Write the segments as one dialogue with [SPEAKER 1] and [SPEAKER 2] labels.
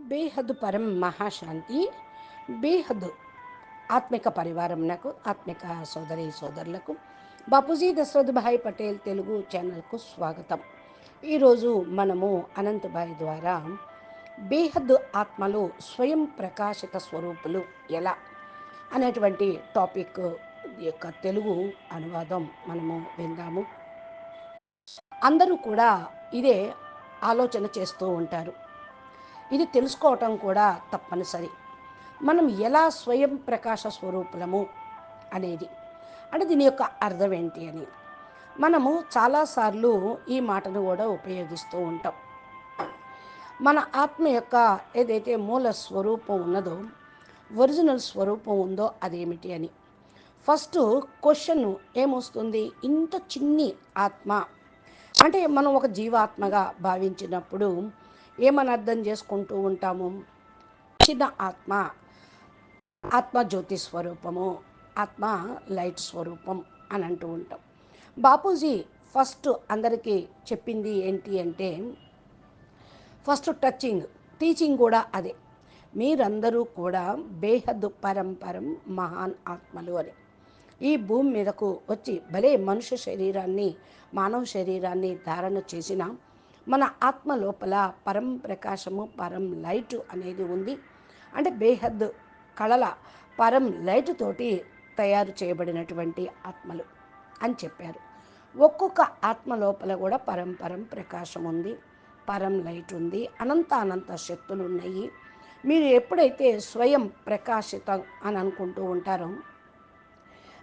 [SPEAKER 1] బేహదు పరం మహాశాంతి. బేహదు ఆత్మిక పరివారం నాకు ఆత్మిక సోదరి సోదరులకు. బాపూజీ దశరథ్ భాయ్ పటేల్ తెలుగు ఛానల్కు స్వాగతం. ఈరోజు మనము అనంతభాయ్ ద్వారా బేహద్దు ఆత్మలు స్వయం ప్రకాశిత స్వరూపులు ఎలా అనేటువంటి టాపిక్ యొక్క తెలుగు అనువాదం మనము విందాము. అందరూ కూడా ఇదే ఆలోచన చేస్తూ ఉంటారు. ఇది తెలుసుకోవటం కూడా తప్పనిసరి. మనం ఎలా స్వయం ప్రకాశ స్వరూపులము అనేది అంటే దీని యొక్క అర్థం ఏంటి అని. మనము చాలాసార్లు ఈ మాటను కూడా ఉపయోగిస్తూ ఉంటాం. మన ఆత్మ యొక్క ఏదైతే మూల స్వరూపం ఉన్నదో ఒరిజినల్ స్వరూపం ఉందో అదేమిటి అని. ఫస్ట్ క్వశ్చన్ ఏమొస్తుంది? ఇంత చిన్ని ఆత్మ. అంటే మనం ఒక జీవాత్మగా భావించినప్పుడు ఏమని అర్థం చేసుకుంటూ ఉంటాము? చిన్న ఆత్మ ఆత్మ జ్యోతి స్వరూపము ఆత్మ లైట్ స్వరూపం అని అంటూ ఉంటాం. బాపూజీ ఫస్ట్ అందరికీ చెప్పింది ఏంటి అంటే ఫస్ట్ టచింగ్ టీచింగ్ కూడా అదే. మీరందరూ కూడా బేహద్దు పరంపరం మహాన్ ఆత్మలు అని. ఈ భూమి మీదకు వచ్చి భలే మనుష్య శరీరాన్ని మానవ శరీరాన్ని ధారణ చేసిన మన ఆత్మ లోపల పరం ప్రకాశము పరం లైట్ అనేది ఉంది. అంటే బేహద్ కళల పరం లైట్ తోటి తయారు చేయబడినటువంటి ఆత్మలు అని చెప్పారు. ఒక్కొక్క ఆత్మ లోపల కూడా పరంపరం ప్రకాశం ఉంది పరం లైట్ ఉంది అనంత అనంత శక్తులు ఉన్నాయి. మీరు ఎప్పుడైతే స్వయం ప్రకాశితం అని అనుకుంటూ ఉంటారో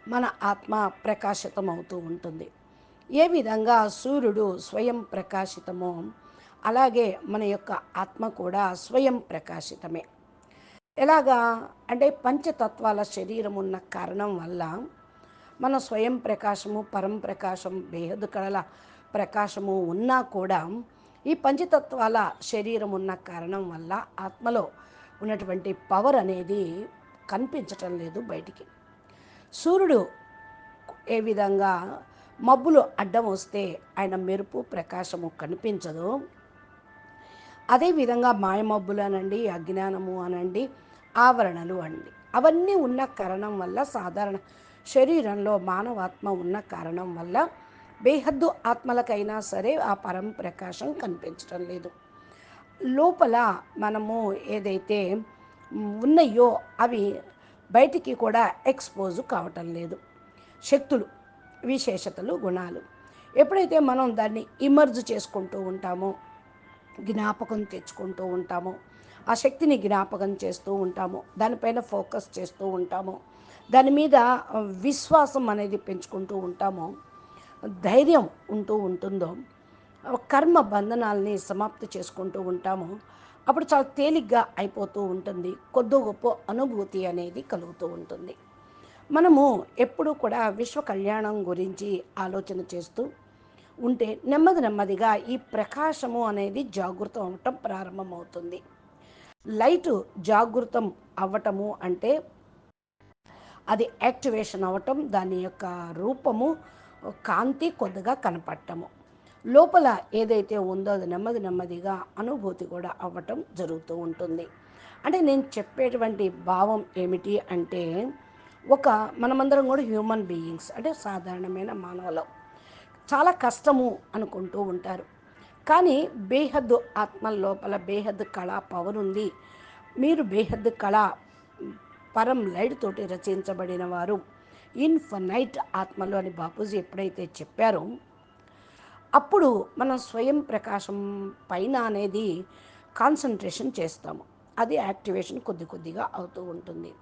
[SPEAKER 1] మన ఆత్మ ప్రకాశితం అవుతూ ఉంటుంది. ఏ విధంగా సూర్యుడు స్వయం ప్రకాశితమో అలాగే మన యొక్క ఆత్మ కూడా స్వయం ప్రకాశితమే. ఎలాగా? అంటే పంచతత్వాల శరీరం ఉన్న కారణం వల్ల మన స్వయం ప్రకాశము పరం ప్రకాశం బేహదు కళల ప్రకాశము ఉన్నా కూడా ఈ పంచతత్వాల శరీరం ఉన్న కారణం వల్ల ఆత్మలో ఉన్నటువంటి పవర్ అనేది కనిపించటం లేదు బయటికి. సూర్యుడు ఏ విధంగా మబ్బులు అడ్డం వస్తే ఆయన మెరుపు ప్రకాశము కనిపించదు. అదేవిధంగా మాయమబ్బులు అనండి అజ్ఞానము అనండి ఆవరణలు అండి. అవన్నీ ఉన్న కారణం వల్ల సాధారణ శరీరంలో మానవాత్మ ఉన్న కారణం వల్ల బేహద్దు ఆత్మలకైనా సరే ఆ పరం ప్రకాశం కనిపించడం లేదు. లోపల మనము ఏదైతే ఉన్నాయో అవి బయటికి కూడా ఎక్స్పోజ్ కావటం లేదు. శక్తులు విశేషతలు గుణాలు. ఎప్పుడైతే మనం దాన్ని ఇమర్జ్ చేసుకుంటూ ఉంటామో జ్ఞాపకం తెచ్చుకుంటూ ఉంటామో ఆ శక్తిని జ్ఞాపకం చేస్తూ ఉంటాము దానిపైన ఫోకస్ చేస్తూ ఉంటాము దాని మీద విశ్వాసం అనేది పెంచుకుంటూ ఉంటాము ధైర్యం ఉంటూ ఉంటుందో కర్మ బంధనాల్ని సమాప్తి చేసుకుంటూ ఉంటాము అప్పుడు చాలా తేలిగ్గా అయిపోతూ ఉంటుంది. కొద్ది గొప్ప అనుభూతి అనేది కలుగుతూ ఉంటుంది. మనము ఎప్పుడూ కూడా విశ్వ కళ్యాణం గురించి ఆలోచన చేస్తూ ఉంటే నెమ్మది నెమ్మదిగా ఈ ప్రకాశము అనేది జాగృతం అవ్వటం ప్రారంభమవుతుంది. లైట్ జాగృతం అవ్వటము అంటే అది యాక్టివేషన్ అవ్వటం దాని యొక్క రూపము కాంతి కొద్దిగా కనపడటము. లోపల ఏదైతే ఉందో అది నెమ్మది నెమ్మదిగా అనుభూతి కూడా అవ్వటం జరుగుతూ ఉంటుంది. అంటే నేను చెప్పేటువంటి భావం ఏమిటి అంటే ఒక మనమందరం కూడా హ్యూమన్ బీయింగ్స్ అంటే సాధారణమైన మానవులం. చాలా కష్టము అనుకుంటూ ఉంటారు. కానీ బేహద్దు ఆత్మ లోపల బేహద్దు కళ పవర్ ఉంది. మీరు బేహద్దు కళ పరం లైట్ తోటి రచించబడిన వారు ఇన్ఫనైట్ ఆత్మలు అని బాపూజీ ఎప్పుడైతే చెప్పారో అప్పుడు మనం స్వయం ప్రకాశం పైన అనేది కాన్సన్ట్రేషన్ చేస్తాము. అది యాక్టివేషన్ కొద్ది కొద్దిగా అవుతూ ఉంటుంది.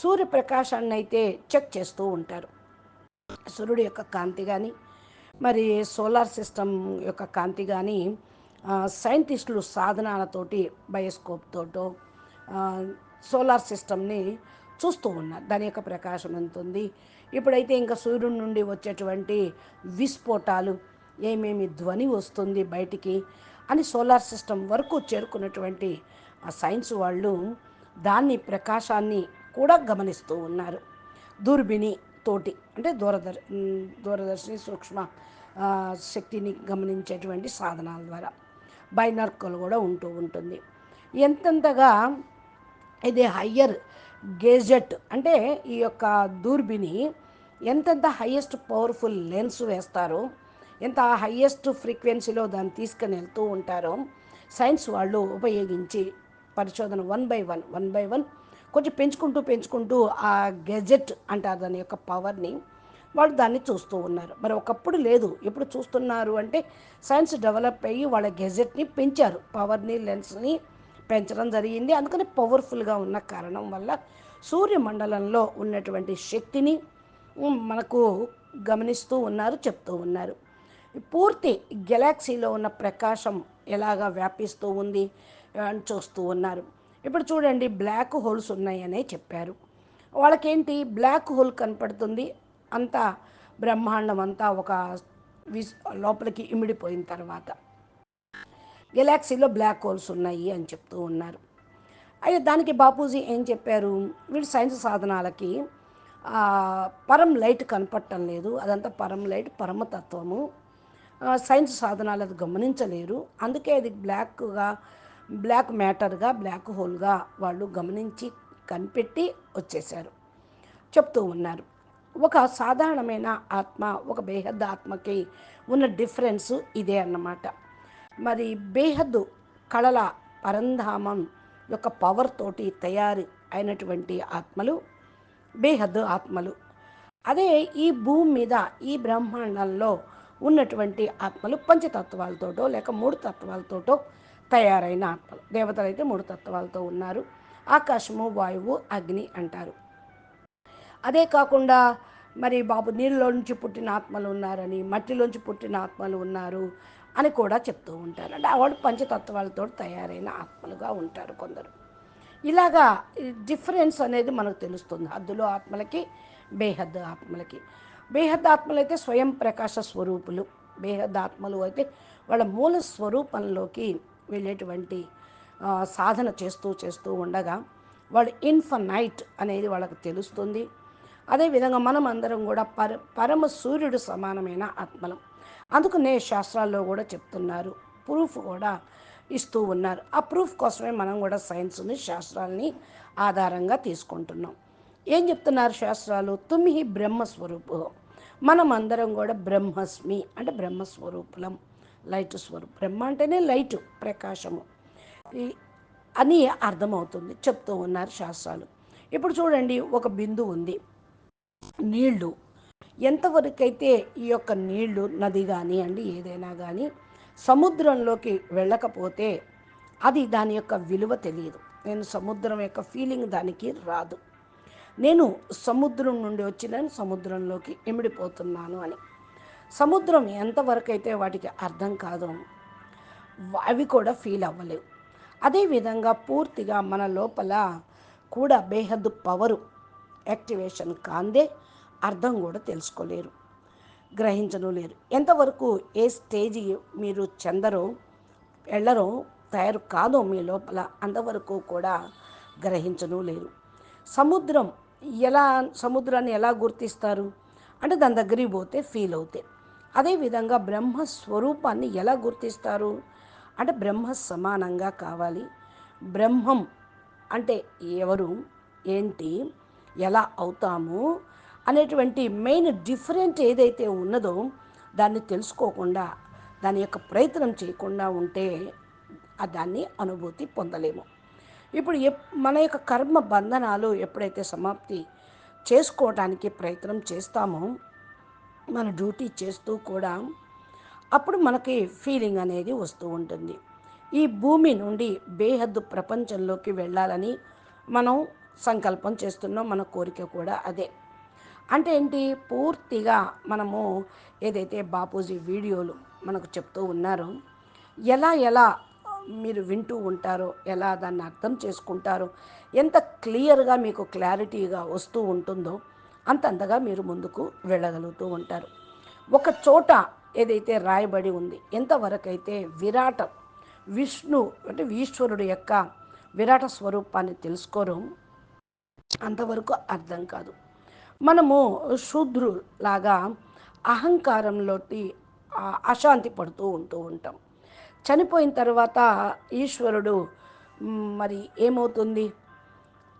[SPEAKER 1] సూర్యప్రకాశాన్ని అయితే చెక్ చేస్తూ ఉంటారు. సూర్యుడు యొక్క కాంతి కానీ మరి సోలార్ సిస్టమ్ యొక్క కాంతి కానీ సైంటిస్టులు సాధనాలతోటి బయోస్కోప్ తోటో సోలార్ సిస్టమ్ని చూస్తూ ఉన్నారు. దాని యొక్క ప్రకాశం ఎంత ఉంది? ఇప్పుడైతే ఇంకా సూర్యుడి నుండి వచ్చేటువంటి విస్ఫోటాలు ఏమేమి ధ్వని వస్తుంది బయటికి అని సోలార్ సిస్టమ్ వరకు చేరుకున్నటువంటి ఆ సైన్స్ వాళ్ళు దాన్ని ప్రకాశాన్ని కూడా గమనిస్తూ ఉన్నారు. దూర్బిని తోటి అంటే దూరదర్ దూరదర్శిని సూక్ష్మ శక్తిని గమనించేటువంటి సాధనాల ద్వారా బైనర్కలు కూడా ఉంటూ ఉంటుంది. ఎంతెంతగా ఇది హయ్యర్ గేజెట్ అంటే ఈ యొక్క దూర్బిని ఎంతెంత హయ్యెస్ట్ పవర్ఫుల్ లెన్స్ వేస్తారో ఎంత హయ్యెస్ట్ ఫ్రీక్వెన్సీలో దాన్ని తీసుకుని వెళ్తూ ఉంటారో సైన్స్ వాళ్ళు ఉపయోగించి పరిశోధన one by one one by one కొంచెం పెంచుకుంటూ పెంచుకుంటూ ఆ గెజెట్ అంటారు దాని యొక్క పవర్ని వాళ్ళు దాన్ని చూస్తూ ఉన్నారు. మరి ఒకప్పుడు లేదు. ఎప్పుడు చూస్తున్నారు అంటే సైన్స్ డెవలప్ అయ్యి వాళ్ళ గెజెట్ని పెంచారు. పవర్ని లెన్స్ని పెంచడం జరిగింది. అందుకని పవర్ఫుల్గా ఉన్న కారణం వల్ల సూర్యమండలంలో ఉన్నటువంటి శక్తిని మనకు గమనిస్తూ ఉన్నారు చెప్తూ ఉన్నారు. పూర్తి గెలాక్సీలో ఉన్న ప్రకాశం ఎలాగా వ్యాపిస్తూ ఉంది అని చూస్తూ ఉన్నారు. ఇప్పుడు చూడండి బ్లాక్ హోల్స్ ఉన్నాయనే చెప్పారు. వాళ్ళకేంటి? బ్లాక్ హోల్ కనపడుతుంది. అంతా బ్రహ్మాండం అంతా ఒక విస్ లోపలికి ఇమిడిపోయిన తర్వాత. గెలాక్సీలో బ్లాక్ హోల్స్ ఉన్నాయి అని చెప్తూ ఉన్నారు. అయితే దానికి బాపూజీ ఏం చెప్పారు? వీళ్ళు సైన్స్ సాధనాలకి పరం లైట్ కనపడటం లేదు. అదంతా పరం లైట్ పరమతత్వము సైన్స్ సాధనాలు అది గమనించలేరు. అందుకే అది బ్లాక్గా బ్లాక్ మ్యాటర్గా బ్లాక్ హోల్గా వాళ్ళు గమనించి కనిపెట్టి వచ్చేశారు. చెప్తూ ఉన్నారు. ఒక సాధారణమైన ఆత్మ ఒక బేహద్ ఆత్మకి ఉన్న డిఫరెన్స్ ఇదే అన్నమాట. మరి బేహద్దు కళల పరంధామం యొక్క పవర్ తోటి తయారు అయినటువంటి ఆత్మలు బేహద్దు ఆత్మలు. అదే ఈ భూమి మీద ఈ బ్రహ్మాండంలో ఉన్నటువంటి ఆత్మలు పంచతత్వాలతోటో లేక మూడు తత్వాలతోటో తయారైన ఆత్మలు. దేవతలు అయితే మూడు తత్వాలతో ఉన్నారు. ఆకాశము వాయువు అగ్ని అంటారు. అదే కాకుండా మరి బాబు నీళ్ళలోంచి పుట్టిన ఆత్మలు ఉన్నారని మట్టిలోంచి పుట్టిన ఆత్మలు ఉన్నారు అని కూడా చెప్తూ ఉంటారు. అంటే వాళ్ళు పంచతత్వాలతో తయారైన ఆత్మలుగా ఉంటారు కొందరు. ఇలాగా డిఫరెన్స్ అనేది మనకు తెలుస్తుంది. హద్దులో ఆత్మలకి బేహద్దు ఆత్మలకి. బేహద్ ఆత్మలు అయితే స్వయం ప్రకాశ స్వరూపులు. బేహద్ ఆత్మలు అయితే వాళ్ళ మూల స్వరూపంలోకి వెళ్ళేటువంటి సాధన చేస్తూ చేస్తూ ఉండగా వాళ్ళు ఇన్ఫనైట్ అనేది వాళ్ళకి తెలుస్తుంది. అదేవిధంగా మనం అందరం కూడా పర పరమ సూర్యుడు సమానమైన ఆత్మలం. అందుకనే శాస్త్రాల్లో కూడా చెప్తున్నారు. ప్రూఫ్ కూడా ఇస్తూ ఉన్నారు. ఆ ప్రూఫ్ కోసమే మనం కూడా సైన్స్ని శాస్త్రాలని ఆధారంగా తీసుకుంటున్నాం. ఏం చెప్తున్నారు శాస్త్రాలు? తుమ్మి బ్రహ్మస్వరూపు. మనం అందరం కూడా బ్రహ్మస్మి అంటే బ్రహ్మస్వరూపులం. లైట్ స్వరూపం. బ్రహ్మ అంటేనే లైటు. ప్రకాశము. అని అర్థమవుతుంది. చెప్తూ ఉన్నారు శాస్త్రాలు. ఇప్పుడు చూడండి ఒక బిందు ఉంది. నీళ్ళు. ఎంతవరకైతే ఈ యొక్క నీళ్ళు నది కానీ అండి ఏదైనా కానీ సముద్రంలోకి వెళ్ళకపోతే అది దాని యొక్క విలువ తెలియదు. నేను సముద్రం యొక్క ఫీలింగ్ దానికి రాదు. నేను సముద్రం నుండి వచ్చినాను సముద్రంలోకి ఇమిడిపోతున్నాను అని. సముద్రం ఎంతవరకు అయితే వాటికి అర్థం కాదో అవి కూడా ఫీల్ అవ్వలేవు. అదేవిధంగా పూర్తిగా మన లోపల కూడా బేహద్దు పవరు యాక్టివేషన్ కాందే అర్థం కూడా తెలుసుకోలేరు గ్రహించను లేరు. ఎంతవరకు ఏ స్టేజి మీరు చెందరో వెళ్ళరో తయారు కాదో మీ లోపల అంతవరకు కూడా గ్రహించను లేరు. సముద్రం ఎలా సముద్రాన్ని ఎలా గుర్తిస్తారు? అంటే దాని దగ్గరికి పోతే ఫీల్ అవుతాయి. అదేవిధంగా బ్రహ్మ స్వరూపాన్ని ఎలా గుర్తిస్తారు? అంటే బ్రహ్మ సమానంగా కావాలి. బ్రహ్మం అంటే ఎవరు ఏంటి ఎలా అవుతాము అనేటువంటి మెయిన్ డిఫరెంట్ ఏదైతే ఉన్నదో దాన్ని తెలుసుకోకుండా దాని యొక్క ప్రయత్నం చేయకుండా ఉంటే దాన్ని అనుభూతి పొందలేము. ఇప్పుడు ఎప్ మన యొక్క కర్మ బంధనాలు ఎప్పుడైతే సమాప్తి చేసుకోవడానికి ప్రయత్నం చేస్తామో మన డ్యూటీ చేస్తూ కూడా అప్పుడు మనకి ఫీలింగ్ అనేది వస్తూ ఉంటుంది. ఈ భూమి నుండి బేహద్దు ప్రపంచంలోకి వెళ్ళాలని మనం సంకల్పం చేస్తున్నాం. మన కోరిక కూడా అదే. అంటే ఏంటి? పూర్తిగా మనము ఏదైతే బాపూజీ వీడియోలు మనకు చెప్తూ ఉన్నారో ఎలా ఎలా మీరు వింటూ ఉంటారో ఎలా దాన్ని అర్థం చేసుకుంటారో ఎంత క్లియర్గా మీకు క్లారిటీగా వస్తూ ఉంటుందో అంతంతగా మీరు ముందుకు వెళ్ళగలుగుతూ ఉంటారు. ఒక చోట ఏదైతే రాయబడి ఉంది. ఎంతవరకైతే విరాట విష్ణు అంటే ఈశ్వరుడు యొక్క విరాట స్వరూపాన్ని తెలుసుకోరు అంతవరకు అర్థం కాదు. మనము శూద్రులాగా అహంకారంలోకి అశాంతి పడుతూ ఉంటూ ఉంటాం. చనిపోయిన తర్వాత ఈశ్వరుడు మరి ఏమవుతుంది?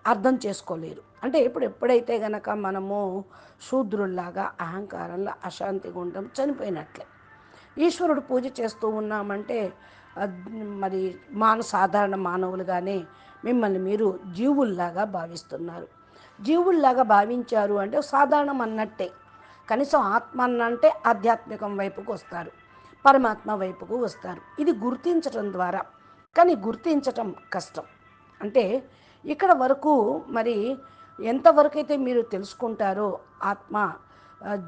[SPEAKER 1] అర్థం చేసుకోలేరు. అంటే ఇప్పుడు ఎప్పుడైతే గనక మనము శూద్రుల్లాగా అహంకారంలో అశాంతిగా ఉండడం చనిపోయినట్లే. ఈశ్వరుడు పూజ చేస్తూ ఉన్నామంటే మరి మాన సాధారణ మానవులుగానే మిమ్మల్ని మీరు జీవుల్లాగా భావిస్తున్నారు. జీవుల్లాగా భావించారు అంటే సాధారణం అన్నట్టే. కనీసం ఆత్మ అన్నంటే ఆధ్యాత్మికం వైపుకు వస్తారు. పరమాత్మ వైపుకు వస్తారు. ఇది గుర్తించటం ద్వారా. కానీ గుర్తించటం కష్టం. అంటే ఇక్కడ వరకు మరి ఎంతవరకు అయితే మీరు తెలుసుకుంటారో ఆత్మ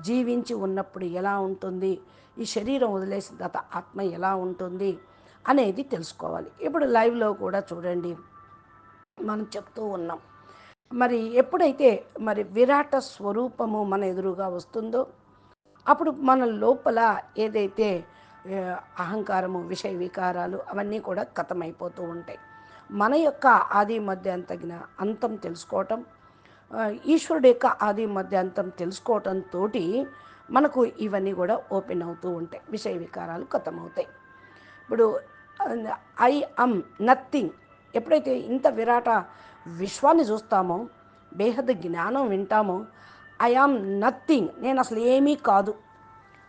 [SPEAKER 1] జీవించి ఉన్నప్పుడు ఎలా ఉంటుంది ఈ శరీరం వదిలేసిన తర్వాత ఆత్మ ఎలా ఉంటుంది అనేది తెలుసుకోవాలి. ఇప్పుడు లైవ్లో కూడా చూడండి. మనం చెప్తూ ఉన్నాం. మరి ఎప్పుడైతే మరి విరాట స్వరూపము మన ఎదురుగా వస్తుందో అప్పుడు మన లోపల ఏదైతే అహంకారము విషయ వికారాలు అవన్నీ కూడా కథమైపోతూ ఉంటాయి. మన యొక్క ఆది మధ్య అంతగిన అంతం తెలుసుకోవటం ఈశ్వరుడు యొక్క ఆది మధ్యాంతం తెలుసుకోవటంతో మనకు ఇవన్నీ కూడా ఓపెన్ అవుతూ ఉంటాయి. విషయ వికారాలు కథమవుతాయి. ఇప్పుడు ఐ అమ్ నథింగ్ ఎప్పుడైతే ఇంత విరాట విశ్వాన్ని చూస్తామో బేహద్ జ్ఞానం వింటామో ఐ ఆమ్ నథింగ్ నేను అసలు ఏమీ కాదు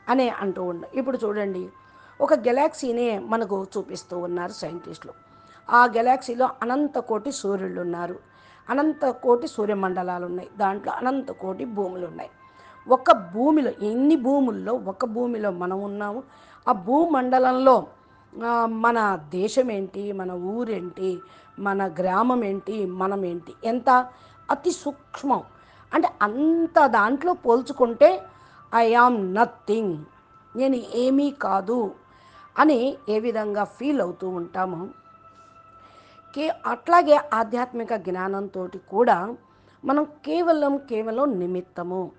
[SPEAKER 1] అనే అంటూ ఉండ ఇప్పుడు చూడండి. ఒక గెలాక్సీనే మనకు చూపిస్తూ ఉన్నారు సైంటిస్టులు. ఆ గెలాక్సీలో అనంత కోటి సూర్యుళ్ళు ఉన్నారు అనంత కోటి సూర్యమండలాలు ఉన్నాయి దాంట్లో అనంత కోటి భూములు ఉన్నాయి ఒక భూమిలో ఎన్ని భూముల్లో ఒక భూమిలో మనం ఉన్నాము? ఆ భూమండలంలో మన దేశం ఏంటి మన ఊరేంటి? మన గ్రామం ఏంటి మనం ఏంటి ఎంత? అతి సూక్ష్మం. అంటే అంత దాంట్లో పోల్చుకుంటే ఐ ఆమ్ నథింగ్. నేను ఏమీ కాదు అని ఏ విధంగా ఫీల్ అవుతూ ఉంటామో కే అట్లాగే ఆధ్యాత్మిక జ్ఞానంతో కూడా మనం కేవలం కేవలం నిమిత్తము.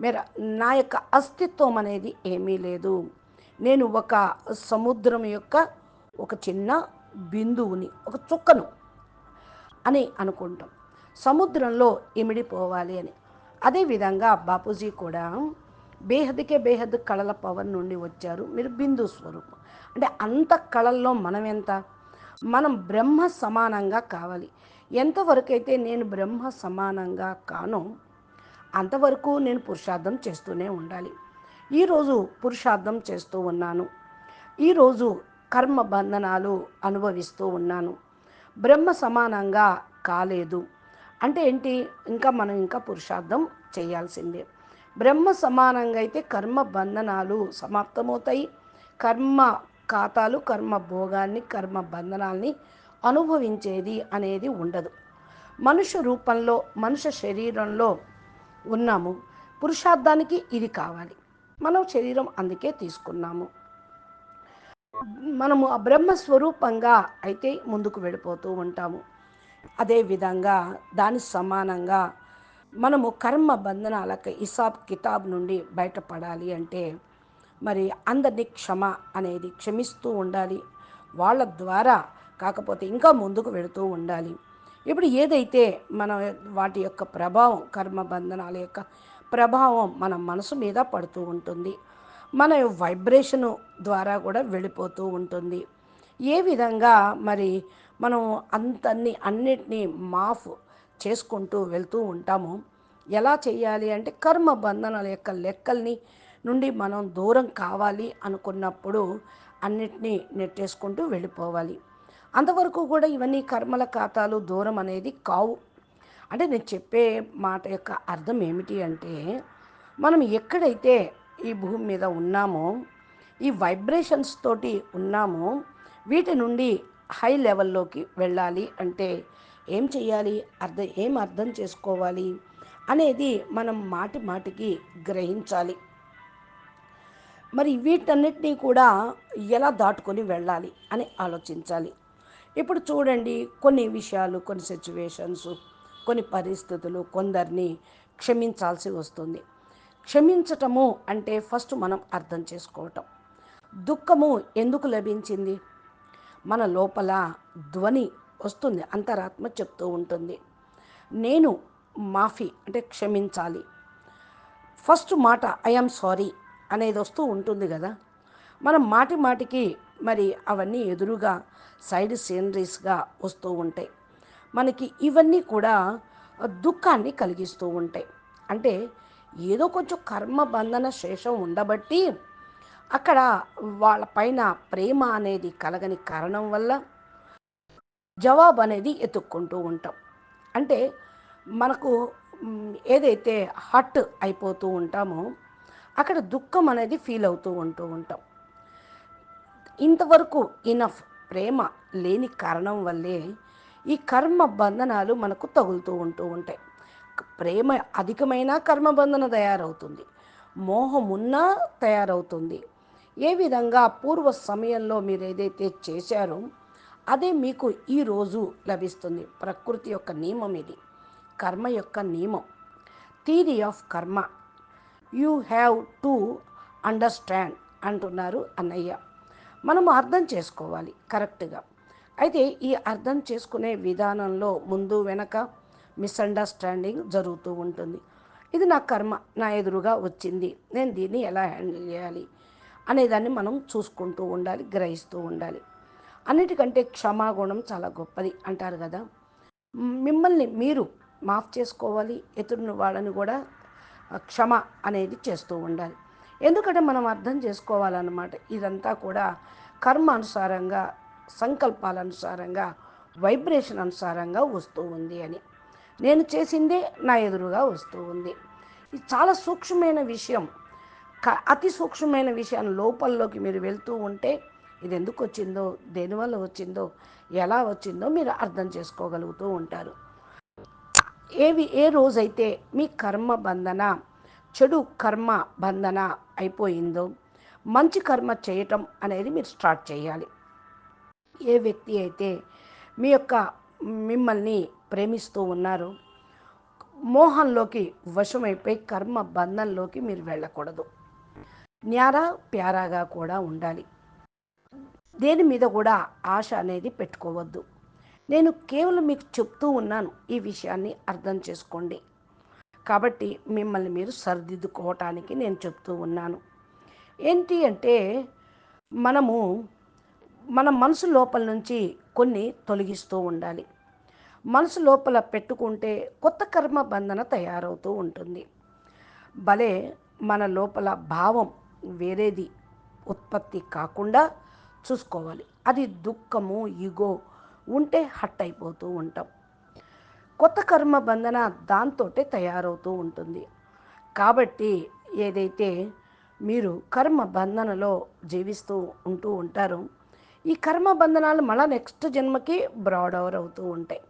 [SPEAKER 1] మీరు నా యొక్క అస్తిత్వం అనేది ఏమీ లేదు. నేను ఒక సముద్రం యొక్క ఒక చిన్న బిందువుని ఒక చుక్కను అని అనుకుంటాం. సముద్రంలో ఇమిడిపోవాలి అని. అదేవిధంగా బాపూజీ కూడా బేహద్కే బేహద్ కళల పవన్ నుండి వచ్చారు. మీరు బిందు స్వరూపం. అంటే అంత కళల్లో మనం ఎంత మనం బ్రహ్మ సమానంగా కావాలి. ఎంతవరకు అయితే నేను బ్రహ్మ సమానంగా కానో అంతవరకు నేను పురుషార్థం చేస్తూనే ఉండాలి. ఈరోజు పురుషార్థం చేస్తూ ఉన్నాను. ఈరోజు కర్మ బంధనాలు అనుభవిస్తూ ఉన్నాను. బ్రహ్మ సమానంగా కాలేదు. అంటే ఏంటి? ఇంకా మనం ఇంకా పురుషార్థం చేయాల్సిందే. బ్రహ్మ సమానంగా అయితే కర్మ బంధనాలు సమాప్తమవుతాయి. కర్మ ఖాతాలు కర్మ భోగాన్ని కర్మ బంధనాల్ని అనుభవించేది అనేది ఉండదు. మనుష్య రూపంలో మనుష్య శరీరంలో ఉన్నాము. పురుషార్థానికి ఇది కావాలి. మనం శరీరం అందుకే తీసుకున్నాము. మనము ఆ బ్రహ్మస్వరూపంగా అయితే ముందుకు వెళ్ళిపోతూ ఉంటాము. అదేవిధంగా దాని సమానంగా మనము కర్మ బంధనాలకు హిసాబ్ కితాబ్ నుండి బయటపడాలి అంటే మరి అందరినీ క్షమ అనేది క్షమిస్తూ ఉండాలి. వాళ్ళ ద్వారా కాకపోతే ఇంకా ముందుకు వెళుతూ ఉండాలి. ఇప్పుడు ఏదైతే మన వాటి యొక్క ప్రభావం కర్మ బంధనాల యొక్క ప్రభావం మన మనసు మీద పడుతూ ఉంటుంది. మన వైబ్రేషను ద్వారా కూడా వెళ్ళిపోతూ ఉంటుంది. ఏ విధంగా మరి మనం అంతన్ని అన్నిటినీ మాఫ్ చేసుకుంటూ వెళ్తూ ఉంటాము ఎలా చేయాలి అంటే కర్మ బంధనాల యొక్క లెక్కల్ని నుండి మనం దూరం కావాలి అనుకున్నప్పుడు అన్నిటినీ నెట్టేసుకుంటూ వెళ్ళిపోవాలి. అంతవరకు కూడా ఇవన్నీ కర్మల ఖాతాలు దూరం అనేది కావు. అంటే నేను చెప్పే మాట యొక్క అర్థం ఏమిటి అంటే మనం ఎక్కడైతే ఈ భూమి మీద ఉన్నామో ఈ వైబ్రేషన్స్ తోటి ఉన్నామో వీటి నుండి హై లెవెల్లోకి వెళ్ళాలి అంటే ఏం చేయాలి అర్థం ఏం అర్థం చేసుకోవాలి? అనేది మనం మాటి మాటికి గ్రహించాలి. మరి వీటన్నిటినీ కూడా ఎలా దాటుకొని వెళ్ళాలి అని ఆలోచించాలి. ఇప్పుడు చూడండి కొన్ని విషయాలు కొన్ని సిచ్యువేషన్స్ కొన్ని పరిస్థితులు కొందరిని క్షమించాల్సి వస్తుంది. క్షమించటము అంటే ఫస్ట్ మనం అర్థం చేసుకోవటం. దుఃఖము ఎందుకు లభించింది? మన లోపల ధ్వని వస్తుంది అంతరాత్మ చెప్తూ ఉంటుంది. నేను మాఫీ అంటే క్షమించాలి. ఫస్ట్ మాట ఐఎమ్ సారీ అనేది వస్తూ ఉంటుంది కదా. మనం మాటి మాటికి మరి అవన్నీ ఎదురుగా సైడ్ సీనరీస్గా వస్తూ ఉంటాయి. మనకి ఇవన్నీ కూడా దుఃఖాన్ని కలిగిస్తూ ఉంటాయి. అంటే ఏదో కొంచెం కర్మ బంధన శేషం ఉండబట్టి అక్కడ వాళ్ళ పైన ప్రేమ అనేది కలగని కారణం వల్ల జవాబు అనేది ఎత్తుక్కుంటూ ఉంటాం. అంటే మనకు ఏదైతే హట్ అయిపోతూ ఉంటామో అక్కడ దుఃఖం అనేది ఫీల్ అవుతూ ఉంటూ ఉంటాం. ఇంతవరకు ఇనఫ్ ప్రేమ లేని కారణం వల్లే ఈ కర్మ బంధనాలు మనకు తగులుతూ ఉంటూ ఉంటాయి. ప్రేమ అధికమైన కర్మబంధన తయారవుతుంది. మోహం ఉన్నా తయారవుతుంది. ఏ విధంగా పూర్వ సమయంలో మీరు ఏదైతే చేశారో అదే మీకు ఈరోజు లభిస్తుంది. ప్రకృతి యొక్క నియమం ఇది. కర్మ యొక్క నియమం. Theory of karma you have to understand అంటున్నారు అన్నయ్య. మనము అర్థం చేసుకోవాలి కరెక్ట్గా. అయితే ఈ అర్థం చేసుకునే విధానంలో ముందు వెనక మిస్అండర్స్టాండింగ్ జరుగుతూ ఉంటుంది. ఇది నా కర్మ నా ఎదురుగా వచ్చింది. నేను దీన్ని ఎలా హ్యాండిల్ చేయాలి అనేదాన్ని మనం చూసుకుంటూ ఉండాలి గ్రహిస్తూ ఉండాలి. అన్నిటికంటే క్షమాగుణం చాలా గొప్పది అంటారు కదా. మిమ్మల్ని మీరు మాఫ్ చేసుకోవాలి ఎదురుని వాళ్ళని కూడా క్షమ అనేది చేస్తూ ఉండాలి. ఎందుకంటే మనం అర్థం చేసుకోవాలన్నమాట. ఇదంతా కూడా కర్మ అనుసారంగా సంకల్పాల అనుసారంగా వైబ్రేషన్ అనుసారంగా వస్తూ ఉంది అని. నేను చేసిందే నా ఎదురుగా వస్తూ ఉంది. ఇది చాలా సూక్ష్మమైన విషయం. అతి సూక్ష్మమైన విషయాన్ని లోపల్లోకి మీరు వెళ్తూ ఉంటే ఇది ఎందుకు వచ్చిందో దేనివల్ల వచ్చిందో ఎలా వచ్చిందో మీరు అర్థం చేసుకోగలుగుతూ ఉంటారు. ఏవి ఏ రోజైతే మీ కర్మ బంధన చెడు కర్మ బంధన అయిపోయిందో మంచి కర్మ చేయటం అనేది మీరు స్టార్ట్ చేయాలి. ఏ వ్యక్తి అయితే మీ యొక్క మిమ్మల్ని ప్రేమిస్తూ ఉన్నారో మోహంలోకి వశమైపోయి కర్మ బంధంలోకి మీరు వెళ్ళకూడదు. న్యారా ప్యారాగా కూడా ఉండాలి. దేని మీద కూడా ఆశ అనేది పెట్టుకోవద్దు. నేను కేవలం మీకు చెప్తూ ఉన్నాను ఈ విషయాన్ని అర్థం చేసుకోండి. కాబట్టి మిమ్మల్ని మీరు సరిదిద్దుకోవటానికి నేను చెప్తూ ఉన్నాను. ఏంటి అంటే మనము మన మనసు లోపల నుంచి కొన్ని తొలగిస్తూ ఉండాలి. మనసు లోపల పెట్టుకుంటే కొత్త కర్మ బంధన తయారవుతూ ఉంటుంది. భలే మన లోపల భావం వేరేది ఉత్పత్తి కాకుండా చూసుకోవాలి. అది దుఃఖము ఇగో ఉంటే హట్ అయిపోతూ ఉంటాం. కొత్త కర్మ బంధన దాంతో తయారవుతూ ఉంటుంది. కాబట్టి ఏదైతే మీరు కర్మ బంధనలో జీవిస్తూ ఉంటూ ఉంటారో ఈ కర్మ బంధనాలు మళ్ళీ నెక్స్ట్ జన్మకి బ్రాడ్ ఓవర్ అవుతూ ఉంటాయి.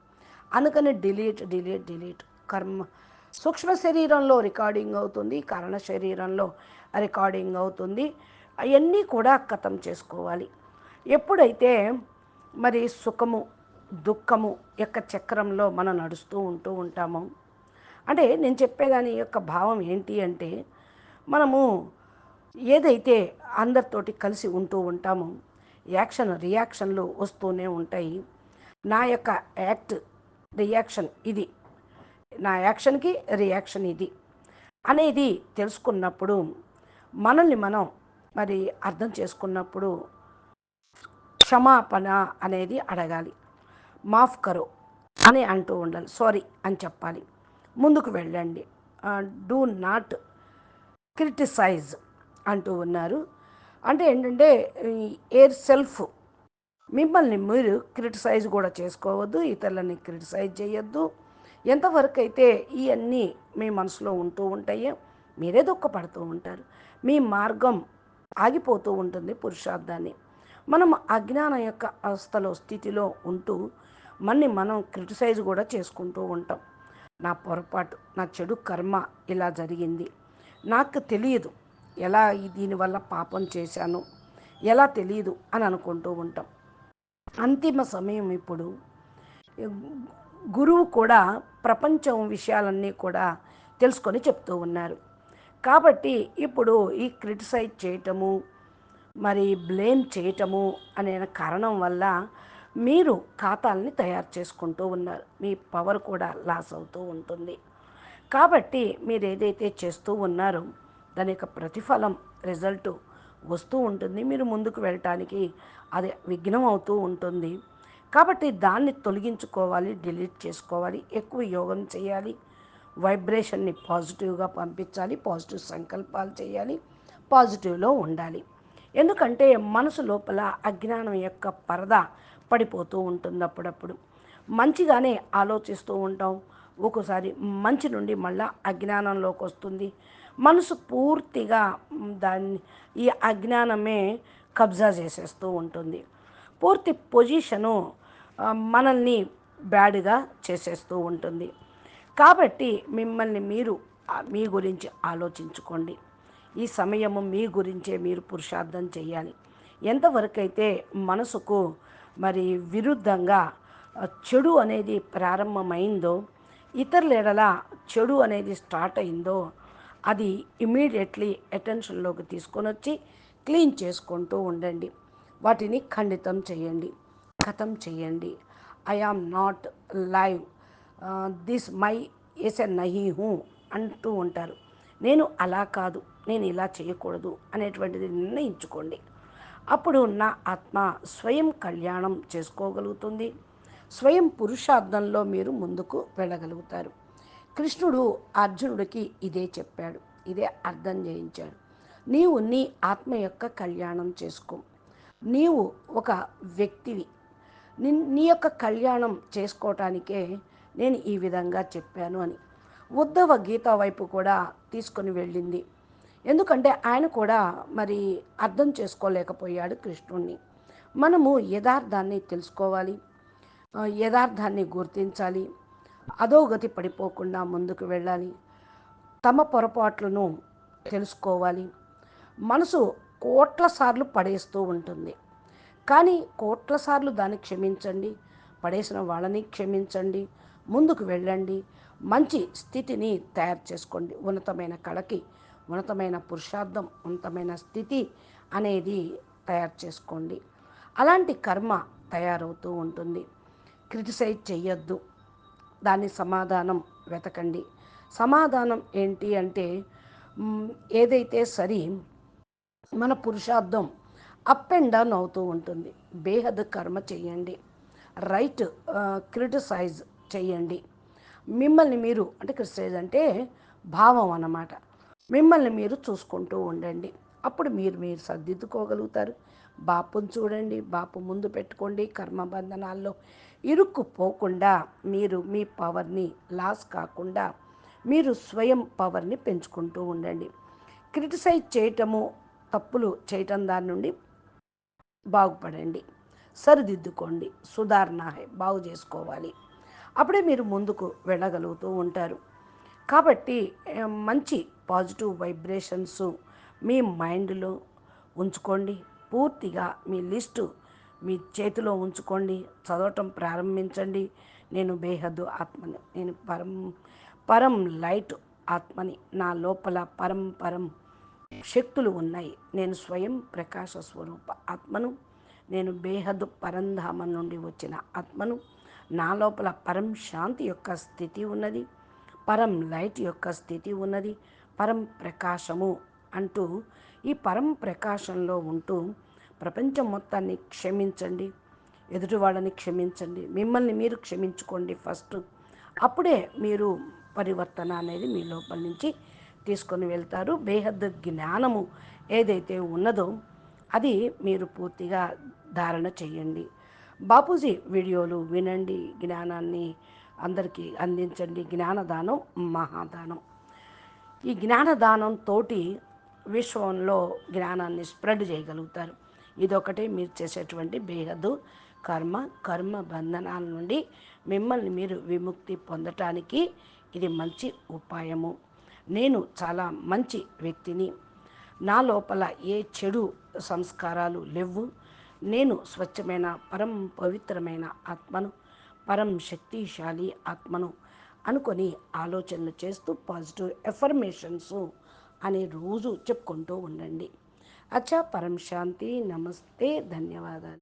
[SPEAKER 1] అందుకని డిలీట్ డిలీట్ డిలీట్ కర్మ. సూక్ష్మ శరీరంలో రికార్డింగ్ అవుతుంది కారణ శరీరంలో రికార్డింగ్ అవుతుంది. అవన్నీ కూడా కథం చేసుకోవాలి. ఎప్పుడైతే మరి సుఖము దుఃఖము యొక్క చక్రంలో మనం నడుస్తూ ఉంటూ ఉంటాము. అంటే నేను చెప్పేదాని యొక్క భావం ఏంటి అంటే మనము ఏదైతే అందరితోటి కలిసి ఉంటూ ఉంటామో యాక్షన్ రియాక్షన్లు వస్తూనే ఉంటాయి. నా యొక్క యాక్ట్ రియాక్షన్ ఇది. నా యాక్షన్కి రియాక్షన్ ఇది. అనేది తెలుసుకున్నప్పుడు మనల్ని మనం మరి అర్థం చేసుకున్నప్పుడు క్షమాపణ అనేది అడగాలి. మాఫ్ కరో అని అంటూ ఉండాలి. సారీ అని చెప్పాలి. ముందుకు వెళ్ళండి. డూ నాట్ క్రిటిసైజ్ అంటూ ఉన్నారు. అంటే ఏంటంటే ఎయిర్ సెల్ఫ్ మిమ్మల్ని మీరు క్రిటిసైజ్ కూడా చేసుకోవద్దు ఇతరులని క్రిటిసైజ్ చేయొద్దు. ఎంతవరకు అయితే ఇవన్నీ మీ మనసులో ఉంటూ ఉంటాయో మీరే దుఃఖపడుతూ ఉంటారు. మీ మార్గం ఆగిపోతూ ఉంటుంది పురుషార్థాన్ని. మనం అజ్ఞానం యొక్క అవస్థలో స్థితిలో ఉంటూ మన్ని మనం క్రిటిసైజ్ కూడా చేసుకుంటూ ఉంటాం. నా పొరపాటు నా చెడు కర్మ ఇలా జరిగింది. నాకు తెలియదు ఎలా దీనివల్ల పాపం చేశాను ఎలా తెలియదు అని అనుకుంటూ ఉంటాం. అంతిమ సమయం ఇప్పుడు గురువు కూడా ప్రపంచం విషయాలన్నీ కూడా తెలుసుకొని చెప్తూ ఉన్నారు. కాబట్టి ఇప్పుడు ఈ క్రిటిసైజ్ చేయటము మరి బ్లేమ్ చేయటము అనే కారణం వల్ల మీరు ఖాతాల్ని తయారు చేసుకుంటూ ఉన్నారు. మీ పవర్ కూడా లాస్ అవుతూ ఉంటుంది. కాబట్టి మీరు ఏదైతే చేస్తూ ఉన్నారో దాని యొక్క ప్రతిఫలం రిజల్ట్ వస్తూ ఉంటుంది. మీరు ముందుకు వెళ్ళటానికి అది విఘ్నం అవుతూ ఉంటుంది. కాబట్టి దాన్ని తొలగించుకోవాలి డిలీట్ చేసుకోవాలి ఎక్కువ యోగం చేయాలి వైబ్రేషన్ని పాజిటివ్గా పంపించాలి పాజిటివ్ సంకల్పాలు చేయాలి పాజిటివ్లో ఉండాలి. ఎందుకంటే మనసు లోపల అజ్ఞానం యొక్క పరద పడిపోతూ ఉంటుంది అప్పుడప్పుడు. మంచిగానే ఆలోచిస్తూ ఉంటాం. ఒక్కోసారి మంచి నుండి మళ్ళా అజ్ఞానంలోకి వస్తుంది. మనసు పూర్తిగా దాన్ని ఈ అజ్ఞానమే కబ్జా చేసేస్తూ ఉంటుంది. పూర్తి పొజిషను మనల్ని బ్యాడ్గా చేసేస్తూ ఉంటుంది. కాబట్టి మిమ్మల్ని మీరు మీ గురించి ఆలోచించుకోండి. ఈ సమయము మీ గురించే మీరు పురుషార్థం చేయాలి ఎంతవరకైతే మనసుకు మరి విరుద్ధంగా చెడు అనేది ప్రారంభమైందో ఇతరుల ఎడల చెడు అనేది స్టార్ట్ అయిందో అది ఇమీడియట్లీ అటెన్షన్లోకి తీసుకొని వచ్చి క్లీన్ చేసుకుంటూ ఉండండి. వాటిని ఖండితం చేయండి. ఖతం చేయండి. I am not live. This my ఎస్ ఎ నహి హూ అంటూ ఉంటారు. నేను అలా కాదు. నేను ఇలా చేయకూడదు అనేటువంటిది నిర్ణయించుకోండి. అప్పుడు నా ఆత్మ స్వయం కళ్యాణం చేసుకోగలుగుతుంది. స్వయం పురుషార్థంలో మీరు ముందుకు వెళ్ళగలుగుతారు. కృష్ణుడు అర్జునుడికి ఇదే చెప్పాడు ఇదే అర్థం చేయించాడు. నీవు నీ ఆత్మ యొక్క కళ్యాణం చేసుకో. నీవు ఒక వ్యక్తివి. నీ యొక్క కళ్యాణం చేసుకోవటానికే నేను ఈ విధంగా చెప్పాను అని. ఉద్ధవ గీత వైపు కూడా తీసుకొని వెళ్ళింది. ఎందుకంటే ఆయన కూడా మరి అర్థం చేసుకోలేకపోయాడు కృష్ణుణ్ణి. మనము యథార్థాన్ని తెలుసుకోవాలి యథార్థాన్ని గుర్తించాలి అధోగతి పడిపోకుండా ముందుకు వెళ్ళాలి తమ పొరపాట్లను తెలుసుకోవాలి. మనసు కోట్ల సార్లు పడేస్తూ ఉంటుంది. కానీ కోట్ల సార్లు దాన్ని క్షమించండి పడేసిన వాళ్ళని క్షమించండి ముందుకు వెళ్ళండి మంచి స్థితిని తయారు చేసుకోండి. ఉన్నతమైన కళకి ఉన్నతమైన పురుషార్థం ఉన్నతమైన స్థితి అనేది తయారు చేసుకోండి. అలాంటి కర్మ తయారవుతూ ఉంటుంది. క్రిటిసైజ్ చేయొద్దు దాని సమాధానం వెతకండి. సమాధానం ఏంటి అంటే ఏదైతే సరి మన పురుషార్థం అప్ అండ్ డౌన్ అవుతూ ఉంటుంది. బేహద్ కర్మ చేయండి రైట్ క్రిటిసైజ్ చేయండి మిమ్మల్ని మీరు అంటే క్రిటిసైజ్ అంటే భావం అన్నమాట. మిమ్మల్ని మీరు చూసుకుంటూ ఉండండి. అప్పుడు మీరు మీరు సర్దిద్దుకోగలుగుతారు. బాపును చూడండి. బాపు ముందు పెట్టుకోండి. కర్మబంధనాల్లో ఇరుక్కుపోకుండా మీరు మీ పవర్ని లాస్ కాకుండా మీరు స్వయం పవర్ని పెంచుకుంటూ ఉండండి. క్రిటిసైజ్ చేయటము తప్పులు చేయటం దాని నుండి బాగుపడండి. సరిదిద్దుకోండి. సుధారణ బాగు చేసుకోవాలి. అప్పుడే మీరు ముందుకు వెళ్ళగలుగుతూ ఉంటారు. కాబట్టి మంచి పాజిటివ్ వైబ్రేషన్స్ మీ మైండ్లో ఉంచుకోండి. పూర్తిగా మీ లిస్టు మీ చేతిలో ఉంచుకోండి. చదవటం ప్రారంభించండి. నేను బేహద్దు ఆత్మని నేను పరం పరం లైట్ ఆత్మని నా లోపల పరం పరం శక్తులు ఉన్నాయి. నేను స్వయం ప్రకాశ స్వరూప ఆత్మను నేను బేహద్దు పరంధామం నుండి వచ్చిన ఆత్మను నా లోపల పరం శాంతి యొక్క స్థితి ఉన్నది. పరం లైట్ యొక్క స్థితి ఉన్నది. పరం ప్రకాశము అంటూ ఈ పరం ప్రకాశంలో ఉంటూ ప్రపంచం మొత్తాన్ని క్షమించండి. ఎదుటివాళ్ళని క్షమించండి. మిమ్మల్ని మీరు క్షమించుకోండి ఫస్ట్. అప్పుడే మీరు పరివర్తన అనేది మీ లోపల నుంచి తీసుకొని వెళ్తారు. బేహద్ జ్ఞానము ఏదైతే ఉన్నదో అది మీరు పూర్తిగా ధారణ చేయండి. బాపూజీ వీడియోలు వినండి. జ్ఞానాన్ని అందరికీ అందించండి. జ్ఞానదానం మహాదానం. ఈ జ్ఞానదానంతో విశ్వంలో జ్ఞానాన్ని స్ప్రెడ్ చేయగలుగుతారు. ఇదొకటి మీరు చేసేటువంటి బేహద్దు కర్మ కర్మ బంధనాల నుండి మిమ్మల్ని మీరు విముక్తి పొందటానికి ఇది మంచి ఉపాయము. నేను చాలా మంచి వ్యక్తిని. నా లోపల ఏ చెడు సంస్కారాలు లేవు. నేను స్వచ్ఛమైన పరం పవిత్రమైన ఆత్మను పరం శక్తిశాలి ఆత్మను అనుకొని ఆలోచనలు చేస్తూ పాజిటివ్ ఎఫర్మేషన్స్ అని రోజు చెప్పుకుంటూ ఉండండి. అచ్చా పరం శాంతి నమస్తే ధన్యవాదాలు.